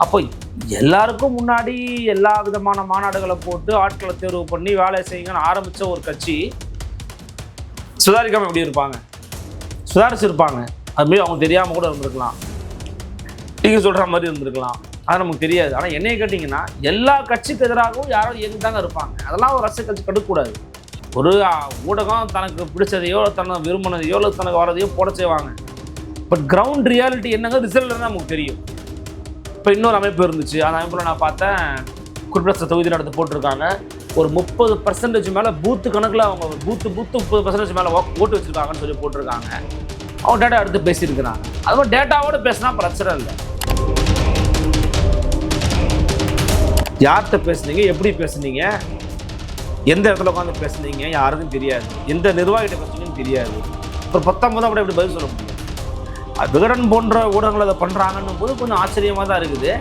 அப்போ எல்லாருக்கும் முன்னாடி எல்லா விதமான மாநாடுகளை போட்டு ஆட்களை தேர்வு பண்ணி வேலை செய்யுங்கன்னு ஆரம்பித்த ஒரு கட்சி சுதாரிக்காமல் எப்படி இருப்பாங்க? சுதாரிச்சிருப்பாங்க அதுமாரி அவங்க தெரியாமல் கூட இருந்திருக்கலாம். நீங்கள் சொல்கிற மாதிரி இருந்திருக்கலாம். அது நமக்கு தெரியாது. ஆனால் என்னைய கேட்டிங்கன்னா எல்லா கட்சிக்கு எதிராகவும் யாரும் இயங்கி தாங்க இருப்பாங்க. அதெல்லாம் ஒரு அரசியல் கட்சி கெடுக்கக்கூடாது ஒரு ஊடகம் தனக்கு பிடிச்சதையோ தனக்கு விரும்பினதையோ இல்லை தனக்கு வரதையோ போட செய்வாங்க. பட் கிரவுண்ட் ரியாலிட்டி என்னங்க ரிசல்ட் நமக்கு தெரியும். இப்போ இன்னொரு அமைப்பு இருந்துச்சு. அந்த அமைப்பில் நான் பார்த்தேன் குறிப்பிட்ட தொகுதியில் எடுத்து போட்டிருக்காங்க. ஒரு முப்பது பர்சன்டேஜ் மேலே பூத்து கணக்கில் அவங்க பூத்து பூத்து முப்பது பர்சன்டேஜ் மேலே ஓட்டு வச்சுருக்காங்கன்னு சொல்லி போட்டிருக்காங்க. அவங்க டேட்டா எடுத்து பேசியிருக்கிறாங்க. அதுவும் டேட்டாவோடு டேட்டாவோட பேசினா பிரச்சனை இல்லை. யார்கிட்ட பேசுனீங்க? எப்படி பேசுனீங்க? எந்த இடத்துல உட்காந்து பேசுனீங்க? யாருக்கும் தெரியாது. எந்த நிர்வாகிகிட்ட பேசுனீங்கன்னு தெரியாது. ஒரு பத்தொன்பது அப்படி எப்படி பதில் சொல்ல முடியும்? விகடன் போன்ற ஊடகங்கள் அதை பண்ணுறாங்கன்னும் போது கொஞ்சம் ஆச்சரியமாக தான் இருக்குது.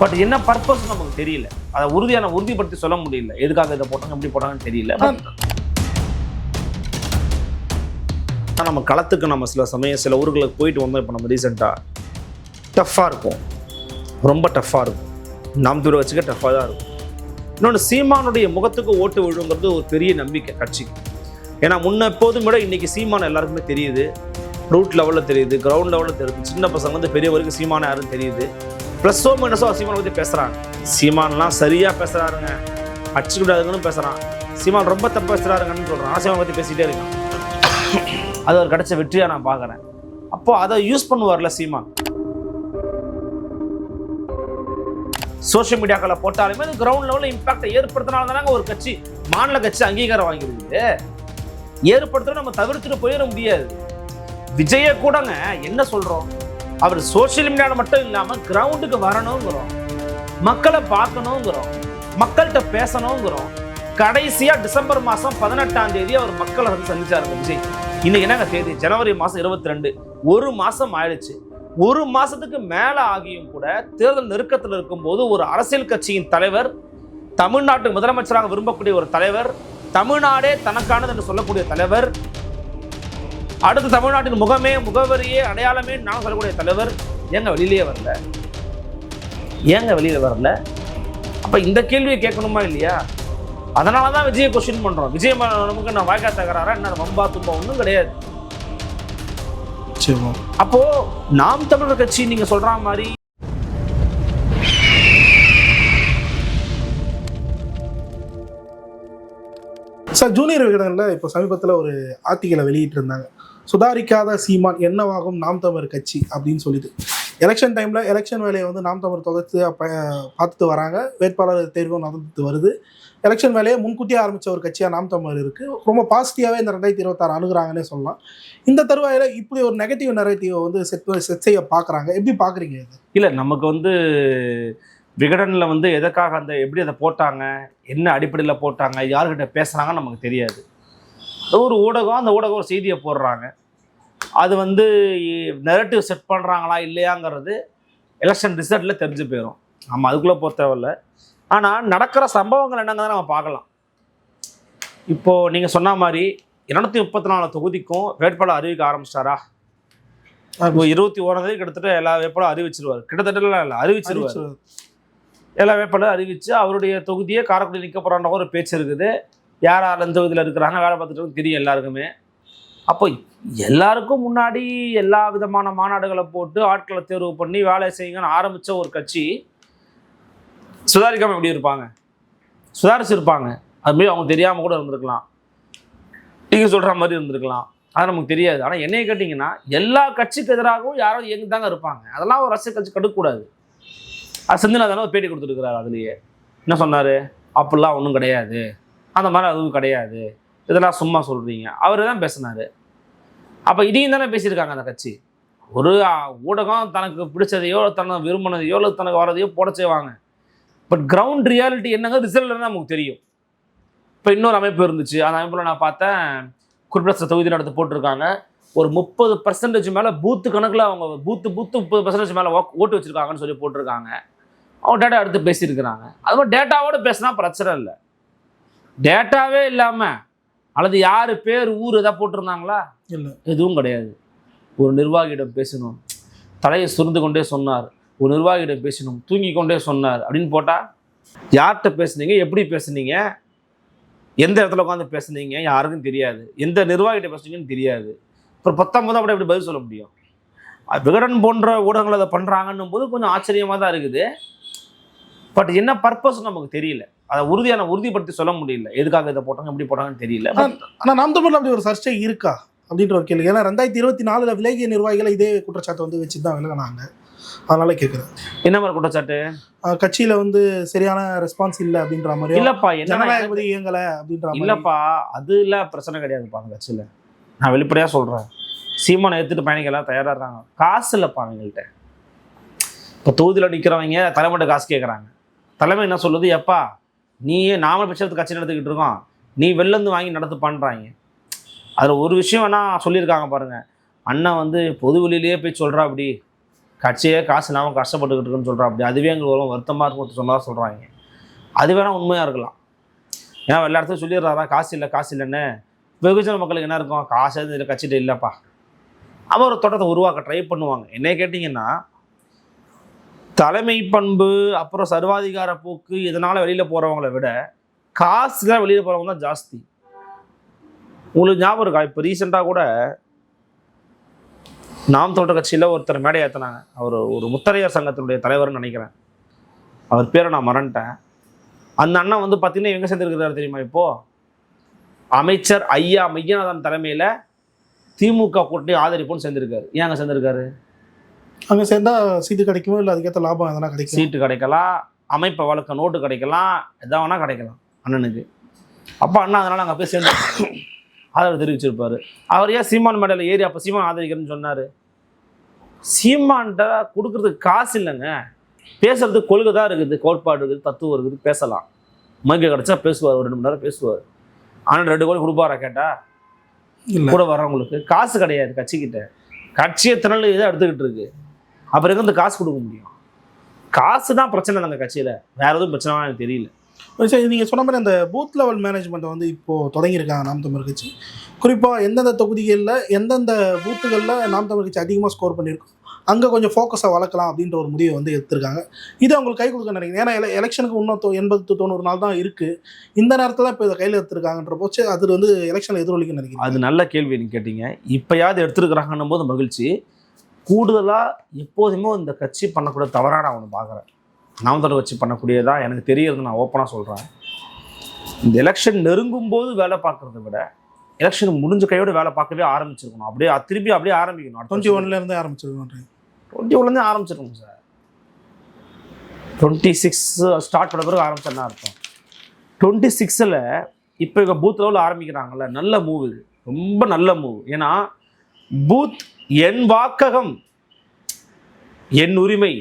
பட் என்ன பர்பஸ் நமக்கு தெரியல. அதை உறுதியான உறுதிப்படுத்தி சொல்ல முடியல. எதுக்காக இதை போட்டாங்க எப்படி போட்டாங்கன்னு தெரியல. நம்ம களத்துக்கு நம்ம சில சமயம் சில ஊர்களுக்கு போயிட்டு வந்தோம். இப்போ நம்ம ரீசெண்டாக டஃப்பாக இருக்கும் ரொம்ப டஃப்பாக இருக்கும். நாம் தூர வச்சுக்க டஃப்பாக தான் இருக்கும். இன்னொன்று சீமானுடைய முகத்துக்கு ஓட்டு விழுங்கிறது ஒரு பெரிய நம்பிக்கை கட்சிக்கு. ஏன்னா முன்ன எப்போதும் விட இன்னைக்கு சீமான் எல்லாருக்குமே தெரியுது. ரூட் லெவலில் தெரியுது கிரவுண்ட் லெவலில் தெரியுது. சின்ன பசங்க வந்து பெரிய வரைக்கும் சீமான யாரும் தெரியுது. ப்ளஸ்ஸோ மைனஸோ சீமான பற்றி பேசுகிறாங்க சீமான்லாம் சரியாக பேசுகிறாருங்க அடிச்சுக்கூடாதுங்கன்னு பேசுகிறான் சீமான் ரொம்ப தப்பு பேசுகிறாருங்கன்னு சொல்கிறான் ஆனால் பற்றி பேசிகிட்டே இருக்கான். அது ஒரு கிடைச்ச வெற்றியாக நான் பார்க்குறேன். அப்போ அதை யூஸ் பண்ணுவார்ல சீமான். சோஷியல் மீடியாக்களை போட்டாலுமே அது கிரவுண்ட் லெவலில் இம்பாக்டை ஏற்படுத்தினால தானே ஒரு கட்சி மாநில கட்சி அங்கீகாரம் வாங்கிடுது. ஏற்படுத்த நம்ம தவிர்த்துட்டு போயிட முடியாது. விஜய கூடங்க என்ன சொல்றோம்? அவர் சோசியல் மீடியால மட்டும் இல்லாம கிரவுண்டுக்கு வரணுங்கிறோம். மக்களை பார்க்கணுங்கிறோம். மக்கள்கிட்ட பேசணுங்கிறோம். கடைசியா டிசம்பர் மாசம் பதினெட்டாம் தேதி அவர் மக்களை வந்து சந்திச்சாருங்க விஜய். இன்னைக்கு என்னங்க தேதி? ஜனவரி மாசம் இருபத்தி ரெண்டு ஒரு மாசம் ஆயிடுச்சு. ஒரு மாசத்துக்கு மேல ஆகியும் கூட தேர்தல் நெருக்கத்தில் இருக்கும்போது ஒரு அரசியல் கட்சியின் தலைவர் தமிழ்நாட்டு முதலமைச்சராக விரும்பக்கூடிய ஒரு தலைவர் தமிழ்நாடே தனக்கானது என்று சொல்லக்கூடிய தலைவர் அடுத்து தமிழ்நாட்டின் முகமே முகவரியே அடையாளமே நான் சொல்லக்கூடிய தலைவர் ஏங்க வெளியிலேயே வரல. ஏங்க வெளியில வரல? அப்ப இந்த கேள்வியை கேட்கணுமா இல்லையா? அதனால தான் விஜயை கொஸ்டின் பண்றோம். விஜய் நமக்கு நான் வாய்க்கா தகராறா? என்ன வம்பா தும்பா ஒன்றும் கிடையாது. அப்போ நாம் தமிழர் கட்சி நீங்க சொல்ற மாதிரி சார் ஜூனியர் விகடனில் இப்போ சமீபத்தில் ஒரு ஆர்டிக்கலை வெளியிட்டு இருந்தாங்க சுதாரிக்காத சீமான் என்னவாகும்? நாம் தமிழர் கட்சி அப்படின்னு சொல்லிட்டு. எலெக்ஷன் டைமில் எலெக்ஷன் வேலையை வந்து நாம் தமிழர் தொடர்த்து பார்த்துட்டு வராங்க. வேட்பாளர் தேர்வும் நடந்துட்டு வருது. எலெக்ஷன் வேலையை முன்கூட்டியே ஆரம்பித்த ஒரு கட்சியாக நாம் தமிழர் இருக்குது ரொம்ப பாசிட்டிவாகவே இந்த ரெண்டாயிரத்தி இருபத்தாறு அணுகுறாங்கன்னே சொல்லலாம். இந்த தருவாயில் இப்படி ஒரு நெகட்டிவ் நெரேட்டிவை வந்து செட் செட் செய்ய பார்க்குறாங்க எப்படி பார்க்குறீங்க இது? இல்லை நமக்கு வந்து விகடனில் வந்து எதற்காக அந்த எப்படி அதை போட்டாங்க? என்ன அடிப்படையில் போட்டாங்க? யார்கிட்ட பேசுகிறாங்கன்னு நமக்கு தெரியாது. ஒரு ஊடகம் அந்த ஊடகம் ஒரு செய்தியை போடுறாங்க. அது வந்து நெரட்டிவ் செட் பண்ணுறாங்களா இல்லையாங்கிறது எலெக்ஷன் ரிசல்ட்டில் தெரிஞ்சு போயிடும் நம்ம அதுக்குள்ளே போக தேவையில்ல. ஆனால் நடக்கிற சம்பவங்கள் என்னங்கிறத நம்ம பார்க்கலாம். இப்போது நீங்கள் சொன்ன மாதிரி இருநூத்தி முப்பத்தி நாலு தொகுதிக்கும் வேட்பாளர் அறிவிக்க ஆரம்பிச்சிட்டாரா? இப்போ இருபத்தி ஓராம் தேதி கிட்டத்தட்ட எல்லா வேட்பாளரும் அறிவிச்சிருவார். கிட்டத்தட்ட இல்லை அறிவிச்சிருவார். எல்லா வேட்பாளரும் அறிவிச்சு அவருடைய தொகுதியே காரைக்குடி நிற்க போகிறான்ற ஒரு பேச்சு இருக்குது. யார் யார் எந்த இதில் இருக்கிறாங்க வேலை பார்த்துட்டு தெரியும் எல்லாருக்குமே. அப்போ எல்லாருக்கும் முன்னாடி எல்லா விதமான மாநாடுகளை போட்டு ஆட்களை தேர்வு பண்ணி வேலை செய்யுங்கன்னு ஆரம்பித்த ஒரு கட்சி சுதாரிக்காமல் எப்படி இருப்பாங்க? சுதாரிச்சிருப்பாங்க. அதுமாரி அவங்க தெரியாமல் கூட இருந்திருக்கலாம். நீங்கள் சொல்கிற மாதிரி இருந்திருக்கலாம். அது நமக்கு தெரியாது. ஆனால் என்னைய கேட்டிங்கன்னா எல்லா கட்சிக்கு எதிராகவும் யாரும் இயங்கி தாங்க இருப்பாங்க. அதெல்லாம் ஒரு அரசியல் கட்சி கடுக்கக்கூடாது. அது செந்தில்நாதன் ஒரு பேட்டி கொடுத்துருக்கிறாரு அதுலேயே. என்ன சொன்னார்? அப்படிலாம் ஒன்றும் கிடையாது. அந்த மாதிரி அதுவும் கிடையாது. இதெல்லாம் சும்மா சொல்கிறீங்க அவர் தான் பேசினார். அப்போ இதையும் தானே பேசியிருக்காங்க அந்த கட்சி. ஒரு ஊடகம் தனக்கு பிடிச்சதையோ தனக்கு விரும்பினதையோ இல்லை தனக்கு வரதையோ போட செய்வாங்க பட் கிரவுண்ட் ரியாலிட்டி என்னங்க ரிசல்ட் தான் நமக்கு தெரியும். இப்போ இன்னொரு அமைப்பு இருந்துச்சு. அந்த அமைப்பில் நான் பார்த்தேன். குறிப்பிட்ட சில தொகுதியில் நடத்து போட்டிருக்காங்க. ஒரு முப்பது பர்சன்டேஜ் மேலே பூத்து கணக்கில் அவங்க பூத்து பூத்து முப்பது பர்சன்டேஜ் மேலே ஓட்டு வச்சுருக்காங்கன்னு சொல்லி போட்டிருக்காங்க. அவங்க டேட்டா எடுத்து பேசியிருக்கிறாங்க. அது மாதிரி டேட்டாவோட பேசினா பிரச்சனை இல்லை. டேட்டாவே இல்லாமல் அல்லது யார் பேர் ஊர் எதாவது போட்டிருந்தாங்களா? இல்லை. எதுவும் கிடையாது. ஒரு நிர்வாகியிடம் பேசணும். தலையை சுருந்து கொண்டே சொன்னார். ஒரு நிர்வாகியிடம் பேசணும். தூங்கி கொண்டே சொன்னார். அப்படின்னு போட்டால் யார்கிட்ட பேசுனீங்க? எப்படி பேசுனீங்க? எந்த இடத்துல உட்காந்து பேசுனீங்க? யாருக்கும் தெரியாது. எந்த நிர்வாகிகிட்ட பேசுனீங்கன்னு தெரியாது. அப்புறம் பத்தொன்பது அப்படி எப்படி பதில் சொல்ல முடியும்? விகடன் போன்ற ஊடகங்கள் அதை பண்ணுறாங்கன்னும் போது கொஞ்சம் ஆச்சரியமாக தான் இருக்குது. பட் என்ன பர்பஸ் நமக்கு தெரியல. அதை உறுதியான உறுதிப்படுத்தி சொல்ல முடியல. எதுக்காக இதை போட்டாங்க எப்படி போட்டாங்கன்னு தெரியல But ஆனா நாம் தமிழ்ல அப்படி ஒரு சர்ச்சை இருக்கா? அப்படின்ற ஒரு கேள்வி. ஏன்னா ரெண்டாயிரத்தி இருபத்தி நாலுல விலகிய நிர்வாகிகளை இதே குற்றச்சாட்டை வந்து வச்சு தான் விலகினாங்க. அதனால கேட்குறேன் என்ன மாதிரி குற்றச்சாட்டு? கட்சியில வந்து சரியான ரெஸ்பான்ஸ் இல்லை அப்படின்ற மாதிரி இல்லப்பா ஜனநாயகபதி இயங்கல அப்படின்ற இல்லப்பா அது இல்ல பிரச்சனை கிடையாதுப்பா அந்த கட்சியில். நான் வெளிப்படையாக சொல்கிறேன் சீமானை எடுத்துட்டு பயணிக்கலாம் தயாராக இருக்காங்க. காசு இல்லைப்பா அவங்கள்ட்ட. இப்போ தொகுதியில் நிற்கிறவங்க தலைமையிட்ட காசு கேட்குறாங்க தலைமை என்ன சொல்லுது? எப்பா நீயே நாம பட்சத்துக்கு கட்சி நடத்திக்கிட்டு இருக்கோம். நீ வெளிலேருந்து வாங்கி நடத்து பண்ணுறாங்க அதில் ஒரு விஷயம் வேணால் சொல்லியிருக்காங்க பாருங்கள் அண்ணன் வந்து பொது வெளியிலேயே போய் சொல்கிறா அப்படி. கட்சியே காசு இல்லாமல் கஷ்டப்பட்டுக்கிட்டு இருக்குன்னு சொல்கிறா அப்படி. அதுவே எங்களுக்கு ஒரு வருத்தமாக இருக்கும் சொன்னதாக சொல்கிறாங்க அது வேணால் உண்மையாக இருக்கலாம். ஏன்னா எல்லா இடத்துலையும் சொல்லிடுறாரா காசு இல்லை காசு இல்லைன்னு. வெகுஜன மக்களுக்கு என்ன இருக்கும்? காசு எதுவும் இல்லை கட்சிட்டு இல்லைப்பா. அவன் ஒரு தோட்டத்தை உருவாக்க ட்ரை பண்ணுவாங்க. என்ன கேட்டிங்கன்னா தலைமை பண்பு அப்புறம் சர்வாதிகார போக்கு இதனால் வெளியில் போகிறவங்கள விட காசு தான் வெளியில் போகிறவங்க தான் ஜாஸ்தி. உங்களுக்கு ஞாபகம் இருக்கா? இப்போ ரீசெண்டாக கூட நாம் தோட்ட கட்சியில் ஒருத்தர் மேடை ஏற்றினாங்க அவர் ஒரு முத்தரையர் சங்கத்தினுடைய தலைவர்னு நினைக்கிறேன். அவர் பேரை நான் மறந்துட்டேன். அந்த அண்ணன் வந்து பார்த்தீங்கன்னா எங்கே சேர்ந்துருக்கிறாரு தெரியுமா இப்போது அமைச்சர் ஐயா மையநாதன் தலைமையில் திமுக கூட்டணி ஆதரிப்புன்னு சேர்ந்திருக்காரு. ஏன் அங்கே சேர்ந்திருக்காரு? அங்க சேர்ந்தா சீட்டு கிடைக்குமோ? இல்லை அதுக்கேற்ற லாபம் எதனா கிடைக்கும்? சீட்டு கிடைக்கலாம். அமைப்பை வளர்க்க நோட்டு கிடைக்கலாம். எதா வேணா கிடைக்கலாம் அண்ணனுக்கு. அப்போ அண்ணா அதனால் அங்கே போய் சேர்ந்து ஆதரவு தெரிவிச்சிருப்பாரு. அவர் ஏன் சீமான் மேடையில் ஏறி அப்போ சீமான் ஆதரிக்கிறேன்னு சொன்னார்? சீமான்கிட்ட கொடுக்கறதுக்கு காசு இல்லைங்க. பேசுறதுக்கு கொள்கை தான் இருக்குது. கோட்பாடு இருக்குது தத்துவம் இருக்குது பேசலாம். மைக்க கிடச்சா பேசுவார் ஒரு ரெண்டு மணி நேரம் பேசுவார். ஆனால் ரெண்டு கோடி கொடுப்பாரா கேட்டா? கூட வர்றவங்களுக்கு காசு கிடையாது கட்சிக்கிட்ட. கட்சியை திரள் இதை எடுத்துக்கிட்டு இருக்கு. அப்புறம் இந்த காசு கொடுக்க முடியும். காசு தான் பிரச்சனை அந்த கட்சியில. வேற எதுவும் பிரச்சனை எனக்கு தெரியல. சரி நீங்க சொன்ன மாதிரி அந்த பூத் லெவல் மேனேஜ்மெண்ட்டை வந்து இப்போ தொடங்கியிருக்காங்க நாம் தமிழ் கட்சி. குறிப்பா எந்தெந்த தொகுதிகளில் எந்தெந்த பூத்துகளில் நாம் தமிழ் கட்சி அதிகமாக ஸ்கோர் பண்ணியிருக்கோம். அங்கே கொஞ்சம் ஃபோக்கஸை வளர்க்கலாம் அப்படின்ற ஒரு முடிவை வந்து எடுத்திருக்காங்க. இது அவங்களுக்கு கை கொடுக்க நினைக்கிறேன் ஏன்னா எல- எலெக்ஷனுக்கு இன்னும் எண்பது தொண்ணூறு நாள் தான் இருக்குது இந்த நேரத்தில் தான் இப்போ இதை கையில் எடுத்திருக்காங்கன்ற போச்சு. அது வந்து எலெக்ஷனில் எதிரொலிக்க நினைக்கிறேன் அது நல்ல கேள்வி நீங்க கேட்டீங்க. இப்பயாவது எடுத்துருக்குறாங்கன்னும் போது மகிழ்ச்சி. கூடுதலா எப்போதுமே இந்த கட்சி பண்ணக்கூடிய தவறாக நான் ஒன்று பார்க்குறேன் நாம் தொடர் கட்சி பண்ணக்கூடியதா எனக்கு தெரியறது நான் ஓப்பனாக சொல்கிறேன் இந்த எலெக்ஷன் நெருங்கும் போது வேலை பார்க்கறத விட எலெக்ஷன் முடிஞ்ச கையோட வேலை பார்க்கவே ஆரம்பிச்சிருக்கணும். அப்படியே திருப்பி அப்படியே ஆரம்பிக்கணும். டுவெண்ட்டி ஒன்லேருந்து ஆரம்பிச்சிருக்கோம் டுவெண்ட்டி ஒன்லேருந்து ஆரம்பிச்சிருக்கணும் சார். டுவெண்ட்டி சிக்ஸ் ஸ்டார்ட் பண்ண பிறகு ஆரம்பிச்சேன்னா அர்த்தம்? டுவெண்ட்டி சிக்ஸில் இப்போ இங்கே பூத் லெவலில் ஆரம்பிக்கிறாங்கல்ல நல்ல மூவ் இது. ரொம்ப நல்ல மூவ் ஏன்னா பூத் என் வாக்ககம் என் உரிமை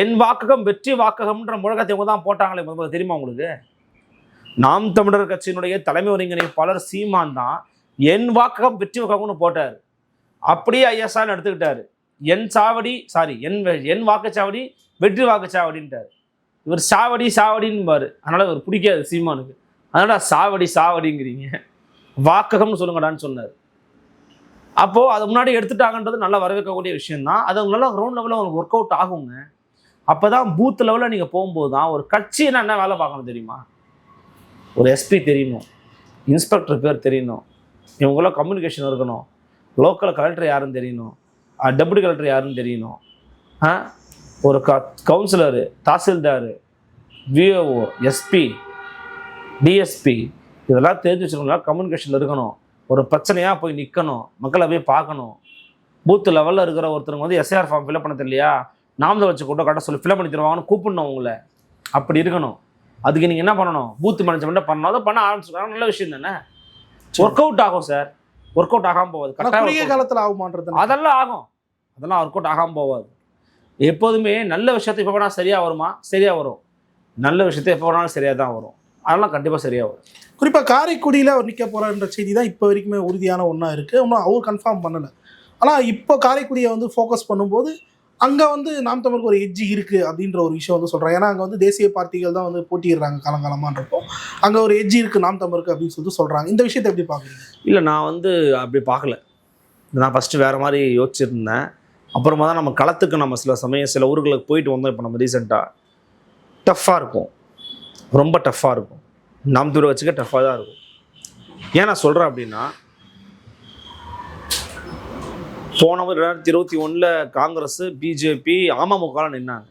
என் வாக்ககம் வெற்றி வாக்ககம்ன்ற முழக்கத்தை இவங்க தான் போட்டாங்களே முதல்ல. தெரியுமா உங்களுக்கு? நாம் தமிழர் கட்சியினுடைய தலைமை ஒருங்கிணைப்பாளர் சீமான் தான் என் வாக்ககம் வெற்றி வாக்ககம்னு போட்டார். அப்படியே ஐஎஸ்ஆர் எடுத்துக்கிட்டார். என் சாவடி சாரி என் என் வாக்குச்சாவடி வெற்றி வாக்குச்சாவடின்ட்டார். இவர் சாவடி சாவடின்பார். அதனால் இவர் பிடிக்காது சீமானுக்கு. அதனால் சாவடி சாவடிங்கிறீங்க. வாக்ககம்னு சொல்லுங்கடான்னு சொன்னார். அப்போது அது முன்னாடி எடுத்துட்டாங்கன்றது நல்லா வரவேற்கக்கூடிய விஷயம் தான் அது நல்லா கிரவுண்ட் லெவலில் உங்களுக்கு ஒர்க் அவுட் ஆகுங்க. அப்போ தான் பூத் லெவலில் நீங்கள் போகும்போது தான் ஒரு கட்சினா என்ன வேலை பார்க்கணும் தெரியுமா? ஒரு எஸ்பி தெரியணும். இன்ஸ்பெக்டர் பேர் தெரியணும். இவங்களாம் கம்யூனிகேஷன் இருக்கணும். லோக்கல் கலெக்டர் யாருன்னு தெரியணும். டெபுட்டி கலெக்டர் யாருன்னு தெரியணும். ஆ ஒரு க councillor tahsildar VAO SP DSP இதெல்லாம் தெரிஞ்சு வச்சுருக்கோம்னா கம்யூனிகேஷனில் இருக்கணும். ஒரு பிரச்சனையாக போய் நிற்கணும் மக்களை போய் பார்க்கணும். பூத் லெவலில் இருக்கிற ஒருத்தருங்க வந்து எஸ்ஆர் ஃபார்ம் ஃபில்அப் பண்ண தெரியலையா நாமதை வச்சு கூட கட்ட சொல்லி ஃபில்அப் பண்ணி தருவாங்கன்னு கூப்பிடணும் உங்களை. அப்படி இருக்கணும். அதுக்கு நீங்கள் என்ன பண்ணணும்? பூத் மேனேஜ்மெண்ட்டை பண்ணணும். அதை பண்ண ஆரம்பிச்சுருக்காங்க. நல்ல விஷயம் தானே? ஒர்க் அவுட் ஆகும் சார் ஒர்க் அவுட் ஆகாமல் போகுது. கரெக்டாக காலத்தில் ஆகுமான்றது அதெல்லாம் ஆகும். அதெல்லாம் ஒர்க் அவுட் ஆகாமல் போகாது. எப்போதுமே நல்ல விஷயத்தை எப்போ வேணாலும் சரியாக வருமா? சரியாக வரும். நல்ல விஷயத்தை எப்போ வேணாலும் சரியாக தான் வரும். அதெல்லாம் கண்டிப்பாக சரியாக வரும் குறிப்பாக காரைக்குடியில் அவர் நிற்க போறாருன்ற செய்தி தான் இப்போ வரைக்குமே உறுதியான ஒன்றா இருக்குது இன்னும் அவர் கன்ஃபார்ம் பண்ணலை. ஆனால் இப்போ காரைக்குடியை வந்து ஃபோக்கஸ் பண்ணும்போது அங்கே வந்து நாம் தமிழுக்கு ஒரு எட்ஜி இருக்குது அப்படின்ற ஒரு விஷயம் வந்து சொல்கிறாங்க ஏன்னா அங்கே வந்து தேசிய பார்ட்டிகள் தான் வந்து போட்டியிடுறாங்க காலங்காலமான்றப்போ. அங்கே ஒரு எட்ஜி இருக்குது நாம் தமிழுக்கு அப்படின்னு சொல்லிட்டு சொல்கிறாங்க இந்த விஷயத்தை எப்படி பார்க்குறீங்க இல்லை நான் வந்து அப்படி பார்க்கல நான் ஃபஸ்ட்டு வேறு மாதிரி யோசிச்சிருந்தேன். அப்புறமா தான் நம்ம களத்துக்கு நம்ம சில சமயம் சில ஊர்களுக்கு போயிட்டு வந்தோம். இப்போ நம்ம ரீசெண்டாக டஃப்பாக இருக்கும். ரொம்ப டஃப்பாக இருக்கும். நாம் தூர வச்சுக்க டஃப்பாக தான் இருக்கும். ஏன் நான் சொல்கிறேன் அப்படின்னா போன முறை ரெண்டாயிரத்தி இருபத்தி ஒன்றில் காங்கிரஸ் பிஜேபி அமமுகலாம் நின்னாங்க.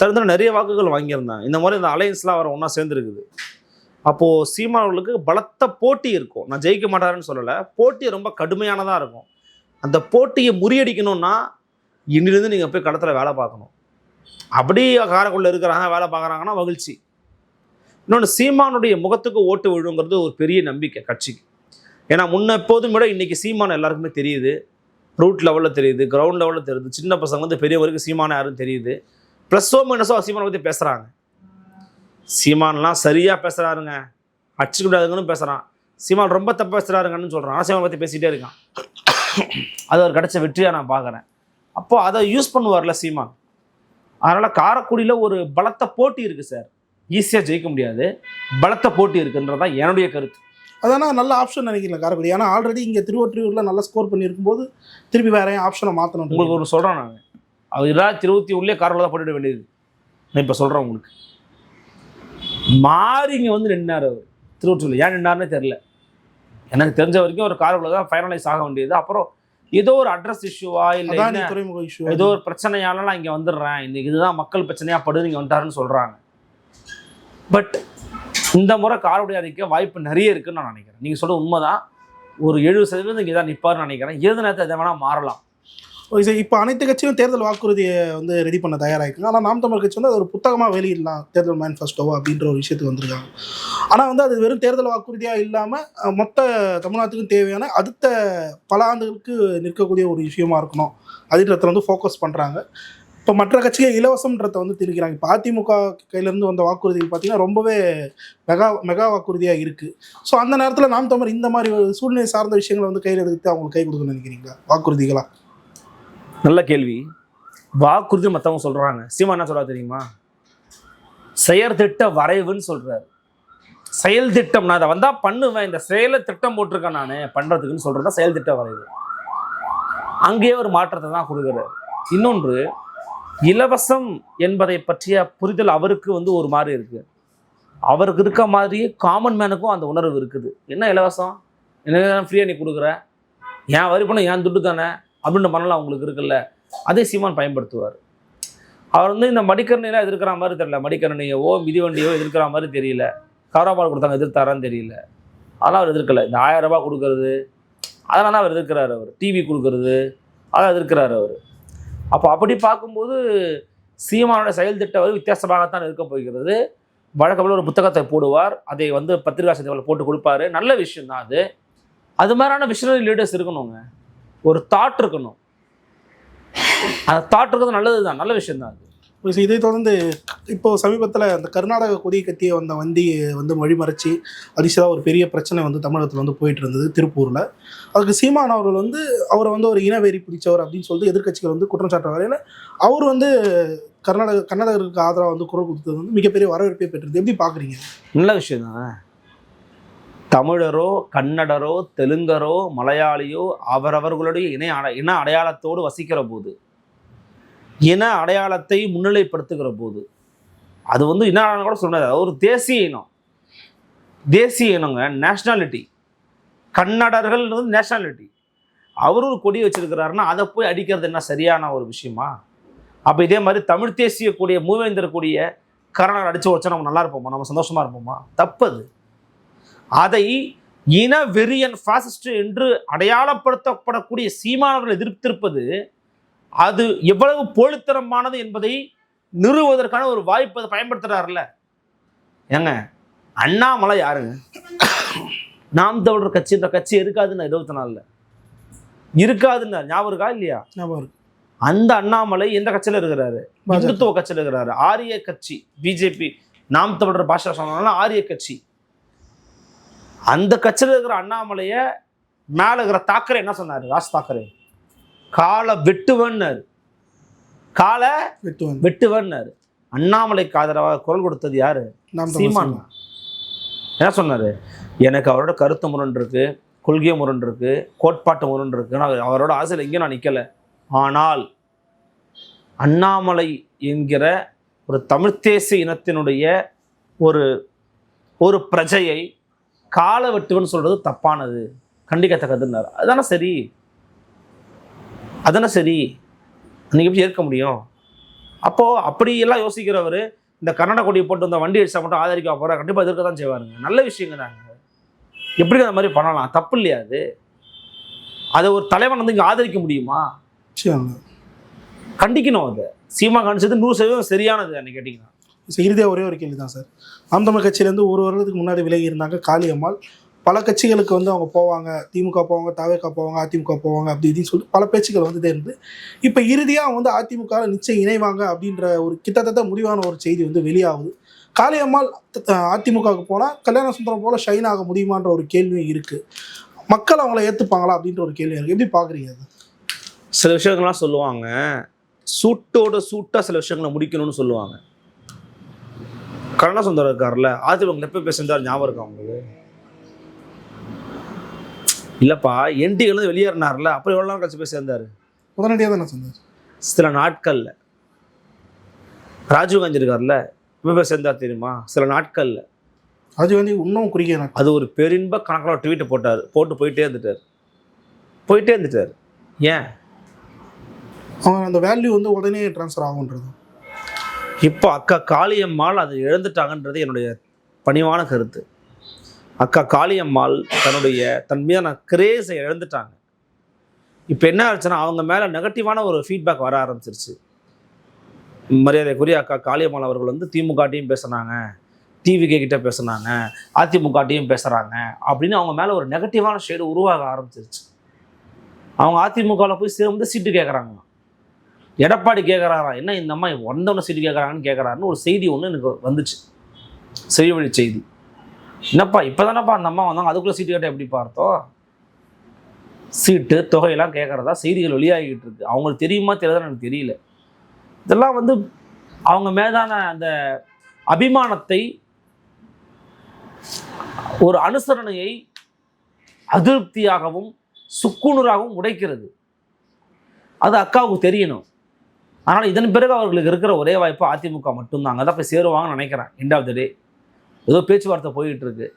தருந்தர நிறைய வாக்குகள் வாங்கியிருந்தாங்க. இந்த மாதிரி இந்த அலையன்ஸ்லாம் வர ஒன்றா சேர்ந்துருக்குது. அப்போது சீமான் அவர்களுக்கு பலத்த போட்டி இருக்கும். நான் ஜெயிக்க மாட்டாருன்னு சொல்லலை. போட்டி ரொம்ப கடுமையானதாக இருக்கும். அந்த போட்டியை முறியடிக்கணும்னா இன்னிலிருந்து நீங்கள் போய் களத்தில் வேலை பார்க்கணும். அப்படி காரைக்குள்ள இருக்கிறாங்க வேலை பார்க்குறாங்கன்னா மகிழ்ச்சி. இன்னொன்று சீமானுடைய முகத்துக்கு ஓட்டு விழுங்கிறது ஒரு பெரிய நம்பிக்கை கட்சிக்கு. ஏன்னா முன்ன எப்போதும் விட இன்றைக்கி சீமான் எல்லாருக்குமே தெரியுது. ரூட் லெவலில் தெரியுது கிரவுண்ட் லெவலில் தெரியுது. சின்ன பசங்க வந்து பெரியவருக்கு சீமான யாரும் தெரியுது. ப்ளஸ்ஸோ மைனஸோ சீமானை பற்றி பேசுகிறாங்க சீமான்லாம் சரியாக பேசுகிறாருங்க அடிச்சுக்கூடாதுங்கன்னு பேசுகிறான் சீமான் ரொம்ப தப்பாக பேசுகிறாருங்கன்னு சொல்கிறான் ஆனால் சீமான் பற்றி பேசிகிட்டே இருக்கான். அது ஒரு கிடைச்ச வெற்றியாக நான் பார்க்குறேன். அப்போது அதை யூஸ் பண்ணுவார்ல சீமான். அதனால் காரைக்குடியில் ஒரு பலத்த போட்டி இருக்குது சார் ஈஸியாக ஜெயிக்க முடியாது. பலத்த போட்டி இருக்குன்றது தான் என்னுடைய கருத்து. அதானா நல்ல ஆப்ஷன் நினைக்கிறேன் காரைக்குடி? ஏன்னா ஆல்ரெடி இங்கே திருவொற்றியூரில் நல்லா ஸ்கோர் பண்ணியிருக்கும் போது திருப்பி வேற ஆப்ஷனை மாற்றணும் உங்களுக்கு ஒரு சொல்கிறேன் நான். அவர் ரெண்டாயிரத்தி இருபத்தி உள்ளே காரில் தான் போட்டுவிட வேண்டியது. நான் இப்போ சொல்கிறேன் உங்களுக்கு. மாறி இங்கே வந்து நின்னார் அவர் திருவொற்றூரில் ஏன் நின்னார்னே தெரில எனக்கு தெரிஞ்ச வரைக்கும் ஒரு காருக்குள்ள தான் ஃபைனலைஸ் ஆக வேண்டியது. அப்புறம் ஏதோ ஒரு அட்ரஸ் இஷ்யூவா இல்லை துறைமுக இஷ்யூ ஏதோ ஒரு பிரச்சனையால நான் இங்கே வந்துடுறேன். இன்னைக்கு இதுதான் மக்கள் பிரச்சனையாக படுது இங்கே வந்துட்டாருன்னு சொல்கிறாங்க பட் இந்த முறை காரோடைய அறிக்கை வாய்ப்பு நிறைய இருக்குன்னு நான் நினைக்கிறேன். நீங்கள் சொல்கிற உண்மைதான். ஒரு எழுபது சதவீதம் இங்கே தான் நிற்பாருன்னு நினைக்கிறேன். எது நேரத்தை எதை வேணால் மாறலாம். ஓகே சார் இப்போ அனைத்து கட்சியும் தேர்தல் வாக்குறுதியை வந்து ரெடி பண்ண தயாராகிருக்குங்க. ஆனால் நாம் தமிழ் கட்சி வந்து அது ஒரு புத்தகமாக வெளியிடலாம். தேர்தல் மேனிஃபெஸ்டோவா அப்படின்ற ஒரு விஷயத்துக்கு வந்திருக்காங்க. ஆனால் வந்து அது வெறும் தேர்தல் வாக்குறுதியாக இல்லாமல் மொத்த தமிழ்நாட்டுக்கும் தேவையான அடுத்த பல ஆண்டுகளுக்கு நிற்கக்கூடிய ஒரு விஷயமா இருக்கணும். அப்படின்றத வந்து ஃபோக்கஸ் பண்ணுறாங்க இப்போ மற்ற கட்சிகள் இலவசம்ன்றத வந்து திணிக்கிறாங்க இப்போ அதிமுக கையிலேருந்து வந்த வாக்குறுதிகள் பார்த்தீங்கன்னா ரொம்பவே மெகா மெகா வாக்குறுதியாக இருக்குது ஸோ அந்த நேரத்தில் நாம் தமிழ் இந்த மாதிரி ஒரு சூழ்நிலை சார்ந்த விஷயங்களை வந்து கையில் எடுத்து அவங்களுக்கு கை கொடுக்கணும்னு நினைக்கிறீங்களா? வாக்குறுதிகளா? நல்ல கேள்வி. வாக்குறுதி மற்றவங்க சொல்கிறாங்க சீமா என்ன சொல்கிறா தெரியுமா? செயற்திட்ட வரைவுன்னு சொல்கிறாரு செயல் திட்டம் நான் அதை வந்தால் பண்ணுவேன் இந்த செயலை திட்டம் போட்டிருக்கேன் நான் பண்ணுறதுக்குன்னு சொல்கிறது தான் செயல் திட்ட வரைவு. அங்கேயே ஒரு மாற்றத்தை தான் கொடுக்குறாரு. இன்னொன்று இலவசம் என்பதை பற்றிய புரிதல் அவருக்கு வந்து ஒரு மாதிரி இருக்குது அவருக்கு இருக்க மாதிரியே காமன் மேனுக்கும் அந்த உணர்வு இருக்குது. என்ன இலவசம்? என்ன ஃப்ரீயாக நீ கொடுக்குற? என் வரி பணம் என் துட்டு தானே? அப்படின்ற மனநிலை அவங்களுக்கு இருக்குல்ல. அதே சீமான் பயன்படுத்துவார். அவர் வந்து இந்த மடிக்கரணையெல்லாம் எதிர்க்கிற மாதிரி தெரியல. மடிக்கரணையவோ மிதிவண்டியோ எதிர்க்கிற மாதிரி தெரியல. கவராபால் கொடுத்தாங்க எதிர்த்தாரான்னு தெரியல. அதெல்லாம் அவர் எதிர்க்கல. இந்த ஆயிரம் ரூபாய் கொடுக்கறது அதெல்லாம் தான் அவர் எதிர்க்கிறார் அவர். டிவி கொடுக்கறது அதெல்லாம் எதிர்க்கிறார் அவர். அப்போ அப்படி பார்க்கும்போது சீமானோட செயல் திட்டம் வந்து வித்தியாசமாகத்தான் இருக்க போகிறது. வழக்கம்போல ஒரு புத்தகத்தை போடுவார். அதை வந்து பத்திரிகா செய்திகளை போட்டு கொடுப்பாரு. நல்ல விஷயம் தான் அது. அது மாதிரியான விஷனரி லீடர்ஸ் இருக்கணுங்க. ஒரு தாட் இருக்கணும். அந்த தாட் இருக்கிறது நல்லது தான் நல்ல விஷயம் தான் அது. இதை தொடர்ந்து இப்போ சமீபத்தில் அந்த கர்நாடக கொடி கட்டிய வந்த வண்டி வந்து வழிமறைச்சி அடிச்சதாக ஒரு பெரிய பிரச்சனை வந்து தமிழகத்தில் வந்து போயிட்டு இருந்தது திருப்பூரில். அதுக்கு சீமான் அவர்கள் வந்து அவரை வந்து ஒரு இனவெறி பிடிச்சவர் அப்படின்னு சொல்லிட்டு எதிர்க்கட்சிகள் வந்து குற்றம் சாட்டுற வரையில் அவர் வந்து கர்நாடக கர்நாடகருக்கு ஆதரவாக வந்து குரல் கொடுத்தது வந்து மிகப்பெரிய வரவேற்பை பெற்றது. எப்படி பார்க்குறீங்க நல்ல விஷயம் தானே? தமிழரோ கன்னடரோ தெலுங்கரோ மலையாளியோ அவரவர்களுடைய இணை அட இன அடையாளத்தோடு வசிக்கிற போது இன அடையாளத்தை முன்னிலைப்படுத்துகிற போது அது வந்து இன அடையாளம் கூட சொன்னது அது ஒரு தேசிய இனம். தேசிய இனங்க நேஷ்னாலிட்டி கன்னடர்கள் நேஷ்னாலிட்டி அவரும் ஒரு கொடி வச்சிருக்கிறாருன்னா அதை போய் அடிக்கிறது என்ன சரியான ஒரு விஷயமா? அப்போ இதே மாதிரி தமிழ் தேசிய கூடிய மூவேந்தர் கூடிய கரணர் அடித்து வச்சா நம்ம நல்லா இருப்போமா? நம்ம சந்தோஷமாக இருப்போமா? தப்பது. அதை இன வெறியன் ஃபாசிஸ்ட் என்று அடையாளப்படுத்தப்படக்கூடிய சீமானவர்கள் எதிர்த்திருப்பது அது எவ்வளவு போலித்தனமானது என்பதை நிறுவுவதற்கான ஒரு வாய்ப்பு அதை பயன்படுத்துறாருல்ல. ஏங்க அண்ணாமலை யாருங்க நாம் தமிழர் கட்சி இந்த கட்சி இருக்காதுன்னு இருபத்தி நாலில். இருக்காதுன்னு ஞாபகம் இருக்கா இல்லையா? ஞாபகம் அந்த அண்ணாமலை எந்த கட்சியில இருக்கிறாரு. இந்துத்துவ கட்சியில இருக்கிறாரு. ஆரிய கட்சி பிஜேபி நாம் தமிழர் பாஷா சொன்னாலும் ஆரிய கட்சி. அந்த கட்சியில இருக்கிற அண்ணாமலைய மேல இருக்கிற தாக்கரே என்ன சொன்னாரு? ராஜ் தாக்கரே. காலை வெட்டுவன்னாரு. காலை வெட்டு வந்து வெட்டுவன்னாரு. அண்ணாமலைக்கு ஆதரவாக குரல் கொடுத்தது யாரு? சீமான். தமிழ் என்ன சொன்னாரு? எனக்கு அவரோட கருத்து முரண் இருக்கு கொள்கை முரண் இருக்கு கோட்பாட்டு முரண் இருக்கு. நான் அவரோட ஆசையில் எங்கேயும் நான் நிக்கல. ஆனால் அண்ணாமலை என்கிற ஒரு தமிழ்த் தேசிய இனத்தினுடைய ஒரு ஒரு பிரஜையை கால வெட்டுவன்னு சொல்றது தப்பானது. கண்டிக்கத்தக்கதுன்னார். அதானே சரி? அதானே சரி? நீங்க எப்படி ஏற்க முடியும்? அப்போ அப்படியெல்லாம் யோசிக்கிறவர் இந்த கன்னட கொடியை போட்டு இந்த வண்டி அடிச்சா மட்டும் ஆதரிக்க போறா கண்டிப்பா எதிர்க்க தான் செய்வாருங்க. நல்ல விஷயங்க தாங்க. எப்படி அந்த மாதிரி பண்ணலாம்? தப்பு இல்லையா அது? அதை ஒரு தலைவன் வந்து இங்க ஆதரிக்க முடியுமா? கண்டிக்கணும் அதை. சீமா காணிச்சது நூறு சதவீதம் சரியானது என்ன கேட்டிங்கன்னா. இறுதியாக ஒரே ஒரு கேள்வி தான் சார். நாம் தமிழ் கட்சியிலேருந்து ஒரு வருடத்துக்கு முன்னாடி விலகி இருந்தாங்க காளியம்மாள். பல கட்சிகளுக்கு வந்து அவங்க போவாங்க. திமுக போவாங்க தாவேக்கா போவாங்க அதிமுக போவாங்க அப்படி இப்படின்னு சொல்லிட்டு பல பேச்சுக்கள் வந்துட்டே இருந்து. இப்போ இறுதியாக வந்து அதிமுக நிச்சயம் இணைவாங்க அப்படின்ற ஒரு கிட்டத்தட்ட முடிவான ஒரு செய்தி வந்து வெளியாகுது. காளியம்மாள் அதிமுகவுக்கு போனால் கல்யாண சுந்தரம் போல ஷைன் ஆக முடியுமான்ற ஒரு கேள்வியும் இருக்குது மக்கள் அவங்கள ஏற்றுப்பாங்களா அப்படின்ற ஒரு கேள்வி இருக்குது எப்படி பார்க்குறீங்க அது? சில விஷயங்கள்லாம் சொல்லுவாங்க. சூட்டோட சூட்டாக சில விஷயங்களை முடிக்கணும்னு சொல்லுவாங்க. கருணா சுந்தரம் இருக்கார்ல அதிமுக எப்போ பேசியிருந்தார் ஞாபகம் இருக்கா அவங்களுக்கு இல்லப்பா என்டிகள் வெளியேறினார்ல அப்புறம் எவ்வளோ நாள் கழிச்சு போய் சேர்ந்தாரு? உடனடியாக தானே சொன்னார் சில நாட்கள்ல. ராஜீவ்காந்தி இருக்கார்ல எப்போ போய் சேர்ந்தார் தெரியுமா? சில நாட்கள்ல. அது வந்து இன்னும் குறுகிய அது ஒரு பெருன்ப கணக்கில் ட்வீட்டை போட்டார் போட்டு போயிட்டே இருந்துட்டார். போயிட்டே இருந்துட்டார். ஏன்? அவங்க அந்த வேல்யூ வந்து உடனே ட்ரான்ஸ்ஃபர் ஆகுன்றது இப்போ அக்கா காளியம்மாள் அதை இழந்துட்டாங்கன்றது என்னுடைய பணிவான கருத்து. அக்கா காளியம்மாள் தன்னுடைய தன் மீதான கிரேஸை இழந்துட்டாங்க. இப்போ என்ன ஆச்சுன்னா அவங்க மேலே நெகட்டிவான ஒரு ஃபீட்பேக் வர ஆரம்பிச்சிருச்சு. மரியாதைக்குரிய அக்கா காளியம்மாள் அவர்கள் வந்து திமுகட்டையும் பேசுனாங்க. டிவிகே கிட்ட பேசுனாங்க. அதிமுகட்டையும் பேசுகிறாங்க அப்படின்னு அவங்க மேலே ஒரு நெகட்டிவான ஷேடு உருவாக ஆரம்பிச்சிருச்சு. அவங்க அதிமுகவில் போய் சேர்ந்து சீட்டு கேட்குறாங்க எடப்பாடி கேட்குறாரா என்ன இந்த அம்மா வந்தவன சீட்டு கேட்குறாங்கன்னு கேட்குறாருன்னு ஒரு செய்தி ஒன்று எனக்கு வந்துச்சு. செய்வழி செய்தி. என்னப்பா இப்போ தானப்பா அந்த அம்மா வந்தாங்க? அதுக்குள்ளே சீட்டு கேட்ட எப்படி பார்த்தோம் சீட்டு தொகையெல்லாம் கேட்குறதா செய்திகள் வெளியாகிட்டு இருக்கு. அவங்களுக்கு தெரியுமா தெரியாதான்னு எனக்கு தெரியல. இதெல்லாம் வந்து அவங்க மேதான அந்த அபிமானத்தை ஒரு அனுசரணையை அதிருப்தியாகவும் சுக்குநூறாகவும் உடைக்கிறது. அது அக்காவுக்கு தெரியணும். ஆனால் இதன் பிறகு அவர்களுக்கு இருக்கிற ஒரே வாய்ப்பு அதிமுக மட்டும்தான். அங்கே தான் போய் சேருவாங்கன்னு நினைக்கிறேன். எண்ட் ஆஃப் த டே ஏதோ பேச்சுவார்த்தை போயிட்டு இருக்கு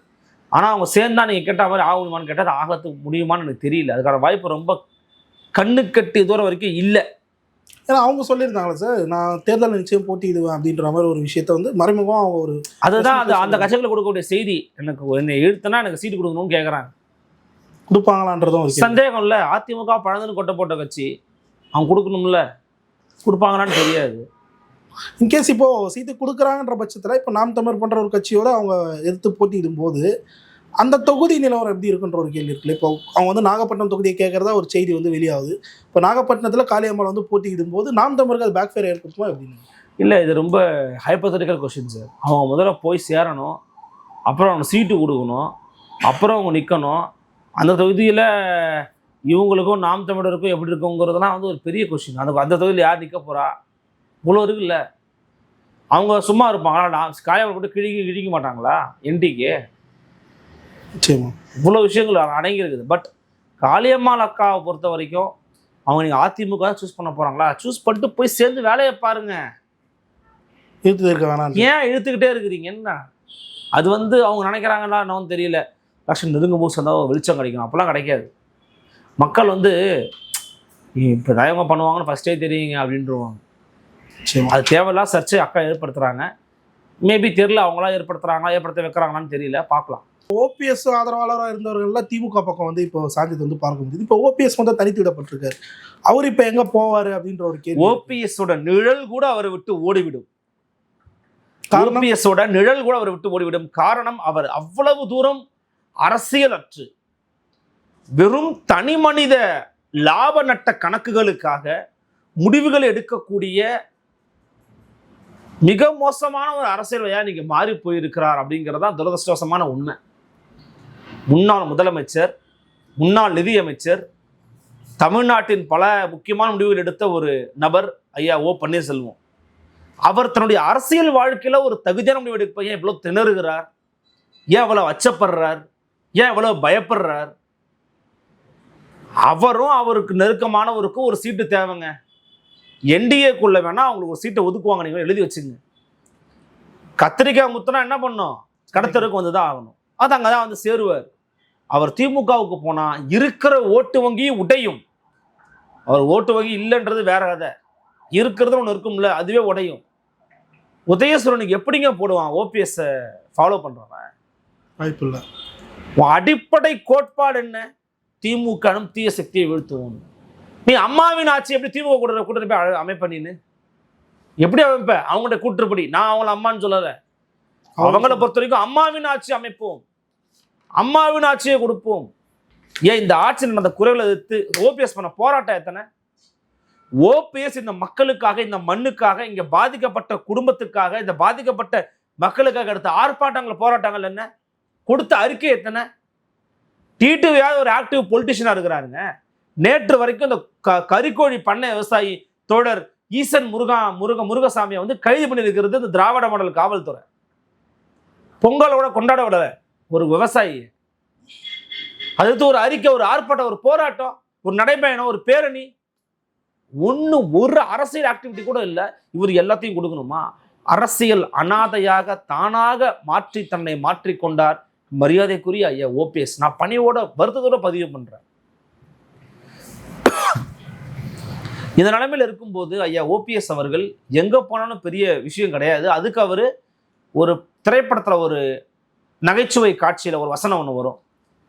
ஆனால் அவங்க சேர்ந்தா நீங்கள் கேட்ட மாதிரி ஆக முடியுமான்னு கேட்டால் அது ஆகத்துக்கு முடியுமான்னு எனக்கு தெரியல. அதுக்கான வாய்ப்பு ரொம்ப கண்ணு கட்டி தூரம் வரைக்கும் இல்லை. ஏன்னா அவங்க சொல்லியிருந்தாங்களே சார் நான் தேர்தல் நிச்சயம் போட்டியிடுவேன் அப்படின்ற மாதிரி ஒரு விஷயத்த வந்து மறைமுகம் அவங்க ஒரு அதுதான் அது அந்த கட்சிகளுக்கு கொடுக்கக்கூடிய செய்தி. எனக்கு என்னை இழுத்துனா எனக்கு சீட்டு கொடுக்கணும்னு கேட்குறாங்க கொடுப்பாங்களான்றதும். சந்தேகம் இல்லை. அதிமுக பழந்துன்னு கொட்டை போட்ட கட்சி. அவங்க கொடுக்கணும்ல. கொடுப்பாங்களான்னு தெரியாது. இன்கேஸ் இப்போ சீட்டு கொடுக்குறாங்கன்ற பட்சத்தில் இப்போ நாம் தமிழ் பண்ற ஒரு கட்சியோட அவங்க எதிர்த்து போட்டியிடும் போது அந்த தொகுதி நிலவரம் எப்படி இருக்குன்ற ஒரு கேள்வி இருக்குல்ல. இப்போ அவங்க வந்து நாகப்பட்டினம் தொகுதியை கேட்கறதா ஒரு செய்தி வந்து வெளியாகுது. இப்போ நாகப்பட்டினத்தில் காளியம்மாள் வந்து போட்டியிடும் போது நாம் தமிழருக்கு அது பேக் ஃபேர் ஏற்படுத்துமா அப்படின்னு இல்லை இது ரொம்ப ஹைப்பத்தட்டிக்கல் கொஷின் சார் அவங்க முதல்ல போய் சேரணும் அப்புறம் அவங்க சீட்டு கொடுக்கணும் அப்புறம் அவங்க நிற்கணும் அந்த தொகுதியில் இவங்களுக்கும் நாம் தமிழருக்கும் எப்படி இருக்குங்கிறதுலாம் வந்து ஒரு பெரிய கொஷின் அந்த அந்த தொகுதியில் யார் நிற்க போகிறா இவ்வளோ இருக்குல்ல அவங்க சும்மா இருப்பாங்களா நான் காயாவில் போட்டு கிழிக்க கிழிக்க மாட்டாங்களா? என்டிக்கு. நிச்சயமா. இவ்வளோ விஷயங்கள் அடங்கி இருக்குது பட் காளியம்மாள் அக்காவை பொறுத்த வரைக்கும் அவங்க நீங்கள் அதிமுக தான் சூஸ் பண்ண போகிறாங்களா சூஸ் பண்ணிட்டு போய் சேர்ந்து வேலையை பாருங்க. இழுத்து இருக்க வேணாம். ஏன் இழுத்துக்கிட்டே இருக்கிறீங்க? என்ன? அது வந்து அவங்க நினைக்கிறாங்களா? என்னன்னு தெரியல. எலெக்ஷன் நெருங்கும் போது சொன்னா வெளிச்சம் கிடைக்கும். அப்போல்லாம் கிடைக்காது. மக்கள் வந்து இப்போ தயவங்க பண்ணுவாங்கன்னு ஃபஸ்ட்டே தெரியுங்க அப்படின்றவாங்க. அது தேவையில்லா சர்ச்சை அக்கா ஏற்படுத்துகிறாங்க மேபி தெரியல அவங்களா ஏற்படுத்துகிறாங்களா ஏற்படுத்த வைக்கிறாங்களான்னு தெரியல. பார்க்கலாம். ஓபிஎஸ் ஆதரவாளராக இருந்தவர்கள்லாம் திமுக பக்கம் வந்து இப்போ சாஞ்சது வந்து பார்க்க முடியுது. இப்போ ஓபிஎஸ் வந்து தனித்து விடப்பட்டிருக்காரு அவர் இப்போ எங்க போவாரு அப்படின்ற ஒரு கேள்வி. ஓபிஎஸோட நிழல் கூட அவரை விட்டு ஓடிவிடும். காரணம்? ஓபிஎஸோட நிழல் கூட அவரை விட்டு ஓடிவிடும். காரணம் அவர் அவ்வளவு தூரம் அரசியலற்று. வெறும் தனி மனித லாப நட்ட கணக்குகளுக்காக முடிவுகள் எடுக்கக்கூடிய மிக மோசமான ஒரு அரசியல்வையா நீங்க மாறி போயிருக்கிறார் அப்படிங்கிறது தான் துரதிருஷ்டவசமான உண்மை. முன்னாள் முதலமைச்சர் முன்னாள் நிதியமைச்சர் தமிழ்நாட்டின் பல முக்கியமான முடிவுகள் எடுத்த ஒரு நபர் ஐயா ஓ பன்னீர்செல்வம். அவர் தன்னுடைய அரசியல் வாழ்க்கையில் ஒரு தகுதியான முடிவு எடுப்ப ஏன் இவ்வளோ திணறுகிறார்? ஏன் இவ்வளோ அச்சப்படுறார்? ஏன் இவ்வளோ பயப்படுறார்? அவரும் அவருக்கு நெருக்கமானவருக்கும் ஒரு சீட்டு தேவைங்க. என்டிஏக்குள்ள வேணா அவங்களுக்கு ஒரு சீட்டை ஒதுக்குவாங்க. நீங்க எழுதி வச்சுங்க கத்திரிக்காய் முத்தனா என்ன பண்ணும்? கடத்தருக்கு வந்து தான் ஆகணும். அது அங்கே தான் வந்து சேருவார். அவர் திமுகவுக்கு போனா இருக்கிற ஓட்டு வங்கி உடையும். அவர் ஓட்டு வங்கி இல்லைன்றது வேற கதை. இருக்கிறது ஒன்று இருக்கும்ல அதுவே உடையும். உதயசுரனுக்கு எப்படிங்க போடுவான்? ஓபிஎஸ் ஃபாலோ பண்றவன். வாய்ப்பு இல்லை அடிப்படை கோட்பாடு என்ன? திமுக தீய சக்தியை வீழ்த்துவோம். நீ அம்மாவின் ஆட்சி எப்படி திமுக கூட கூட்டணி போய் அமைப்ப நீனு? எப்படி அமைப்ப? அவங்கள்ட்ட கூட்டுப்படி நான் அவங்கள அம்மான்னு சொல்லல. அவங்கள பொறுத்த வரைக்கும் அம்மாவின் ஆட்சி அமைப்போம். அம்மாவின் ஆட்சியை கொடுப்போம். ஏன் இந்த ஆட்சி நடந்த குறைகளை எதிர்த்து ஓபிஎஸ் பண்ண போராட்டம் எத்தனை? ஓபிஎஸ் இந்த மக்களுக்காக இந்த மண்ணுக்காக இங்க பாதிக்கப்பட்ட குடும்பத்துக்காக இந்த பாதிக்கப்பட்ட மக்களுக்காக எடுத்த ஆர்ப்பாட்டங்கள் போராட்டங்கள் என்ன? கொடுத்த அறிக்கை எத்தனை? டிடிவியாவது ஒரு ஆக்டிவ் பொலிட்டிஷியனாக இருக்கிறாருங்க? நேற்று வரைக்கும் இந்த க கறிக்கோழி பண்ணை விவசாயி தோழர் ஈசன் முருகா முருக முருகசாமியை வந்து கைது பண்ணியிருக்கிறது இந்த திராவிட மாடல் காவல்துறை. பொங்கலோட கொண்டாட விடல. ஒரு விவசாயி. அடுத்து ஒரு அறிக்கை ஒரு ஆர்ப்பாட்டம் ஒரு போராட்டம் ஒரு நடைபயணம் ஒரு பேரணி. ஒன்று ஒரு அரசியல் ஆக்டிவிட்டி கூட இல்லை. இவர் எல்லாத்தையும் கொடுக்கணுமா? அரசியல் அனாதையாக தானாக மாற்றி தன்னை மாற்றிக்கொண்டார். மரியாதைக்குரிய ஐயா ஓபிஎஸ் நான் பணியோட வருத்தத்தோட பதிவு பண்ணுறேன் இந்த நிலைமையில இருக்கும்போது ஐயா ஓபிஎஸ் அவர்கள் எங்க போனாலும் பெரிய விஷயம் கிடையாது. அதுக்கு அவரு ஒரு திரைப்படத்துல ஒரு நகைச்சுவை காட்சியில ஒரு வசனம் ஒன்று வரும்.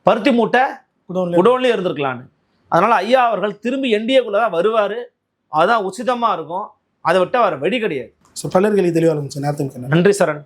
பருத்தி மூட்டை குடோன்ல குடோன்லயே இருந்திருக்கலான்னு. அதனால ஐயா அவர்கள் திரும்பி என்டிஏக்குள்ள தான் வருவாரு. அதுதான் உச்சிதமா இருக்கும். அதை விட்டு அவர் வெடி கிடையாது. ஸோ பல்லர்கள் தெளிவாக இருந்துச்சு. நேரத்துக்கு நன்றி சரண்.